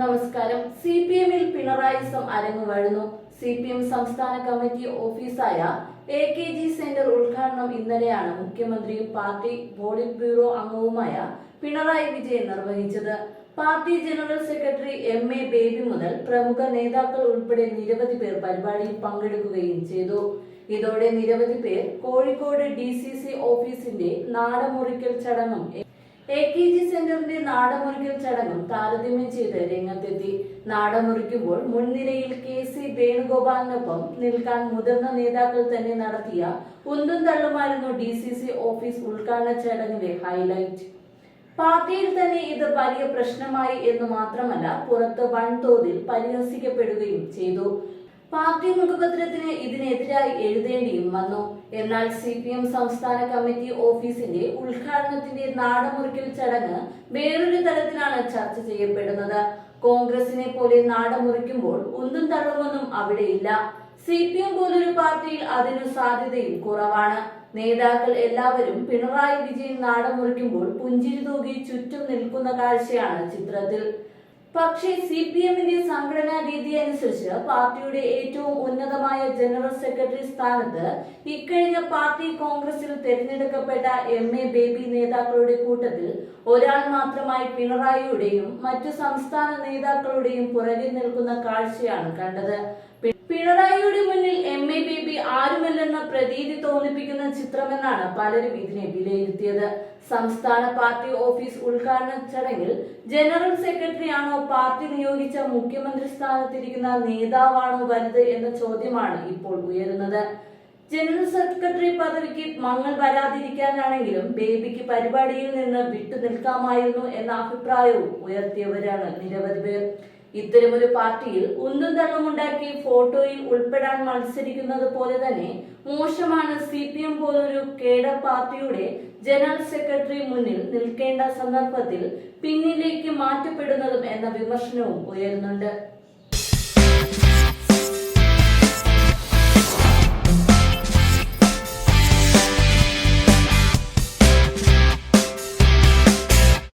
നമസ്കാരം. C P എമ്മിൽ പിണറായിസം അരങ്ങുവഴുന്നു സി പി എം സംസ്ഥാന കമ്മിറ്റി ഓഫീസായ എ കെ ജി സെന്റർ ഉദ്ഘാടനം ഇന്നലെയാണ് മുഖ്യമന്ത്രിയും പാർട്ടി പോളിറ്റ് ബ്യൂറോ അംഗവുമായ പിണറായി വിജയൻ നിർവഹിച്ചത്. Party general secretary M A Baby മുതൽ പ്രമുഖ നേതാക്കൾ ഉൾപ്പെടെ നിരവധി പേർ പരിപാടിയിൽ പങ്കെടുക്കുകയും ചെയ്തു. ഇതോടെ നിരവധി പേർ കോഴിക്കോട് ഡി സി സി ഓഫീസിന്റെ നാടമുറിക്കൽ ചടങ്ങും എ കെ ജി സെന്ററിന്റെ നാടമുറിക്കൽ ചടങ്ങും താരതമ്യം ചെയ്ത് രംഗത്തെത്തി. നാടമുറിക്കുമ്പോൾ മുൻനിരയിൽ കെ സി വേണുഗോപാലിനൊപ്പം നിൽക്കാൻ മുതിർന്ന നേതാക്കൾ തന്നെ നടത്തിയ ഉന്തും തള്ളുമായിരുന്നു ഡി സി സി ഓഫീസ് ഉദ്ഘാടന ചടങ്ങിന്റെ ഹൈലൈറ്റ്. പാർട്ടിയിൽ തന്നെ ഇത് വലിയ പ്രശ്നമായി എന്ന് മാത്രമല്ല പുറത്ത് വൻതോതിൽ പരിഹസിക്കപ്പെടുകയും ചെയ്തു. പാർട്ടി മുഖപത്രത്തിന് ഇതിനെതിരായി എഴുതേണ്ടിയും വന്നു. എന്നാൽ സി പി എം സംസ്ഥാന കമ്മിറ്റി ഓഫീസിന്റെ ഉദ്ഘാടനത്തിന്റെ നാടമുറിക്കൽ ചടങ്ങ് വേറൊരു തരത്തിലാണ് ചർച്ച ചെയ്യപ്പെടുന്നത്. കോൺഗ്രസിനെ പോലെ നാടമുറിക്കുമ്പോൾ ഒന്നും തള്ളുമൊന്നും അവിടെയില്ല. സി പി എം പോലൊരു പാർട്ടിയിൽ അതിനു സാധ്യതയും കുറവാണ്. നേതാക്കൾ എല്ലാവരും പിണറായി വിജയൻ നാടമുറിക്കുമ്പോൾ പുഞ്ചിരി തൂകി ചുറ്റും നിൽക്കുന്ന കാഴ്ചയാണ് ചിത്രത്തിൽ. പക്ഷേ സി പി എമ്മിന്റെ സംഘടനാ രീതി അനുസരിച്ച് പാർട്ടിയുടെ ഏറ്റവും ഉന്നതമായ ജനറൽ സെക്രട്ടറി സ്ഥാനത്ത് ഇക്കഴിഞ്ഞ പാർട്ടി കോൺഗ്രസിൽ തെരഞ്ഞെടുക്കപ്പെട്ട എം എ ബേബി നേതാക്കളുടെ കൂട്ടത്തിൽ ഒരാൾ മാത്രമായി പിണറായിയുടെയും മറ്റു സംസ്ഥാന നേതാക്കളുടെയും പുറകിൽ നിൽക്കുന്ന കാഴ്ചയാണ് കണ്ടത്. പിണറായിയുടെ മുന്നിൽ എം എ ബേബി ആരുമല്ലെന്ന പ്രതീതി തോന്നിപ്പിക്കുന്ന ചിത്രമെന്നാണ് പലരും ഇതിനെ വിലയിരുത്തിയത്. സംസ്ഥാന പാർട്ടി ഓഫീസ് ഉദ്ഘാടന ചടങ്ങിൽ ജനറൽ സെക്രട്ടറി ആണോ പാർട്ടി നിയോഗിച്ച മുഖ്യമന്ത്രി സ്ഥാനത്തിരിക്കുന്ന നേതാവാണോ വലുത് എന്ന ചോദ്യമാണ് ഇപ്പോൾ ഉയരുന്നത്. ജനറൽ സെക്രട്ടറി പദവിക്ക് മങ്ങൾ വരാതിരിക്കാനാണെങ്കിലും ബേബിക്ക് പരിപാടിയിൽ നിന്ന് വിട്ടു നിൽക്കാമായിരുന്നു എന്ന അഭിപ്രായവും ഉയർത്തിയവരാണ് നിരവധി പേർ. ഇത്തരമൊരു പാർട്ടിയിൽ ഉന്തും തള്ളുമുണ്ടാക്കി ഫോട്ടോയിൽ ഉൾപ്പെടാൻ മത്സരിക്കുന്നത് പോലെ തന്നെ മോശമാണ് സി പി എം പോലൊരു കേഡർ പാർട്ടിയുടെ ജനറൽ സെക്രട്ടറി മുന്നിൽ നിൽക്കേണ്ട സന്ദർഭത്തിൽ പിന്നിലേക്ക് മാറ്റപ്പെടുന്നതും എന്ന വിമർശനവും ഉയരുന്നുണ്ട്.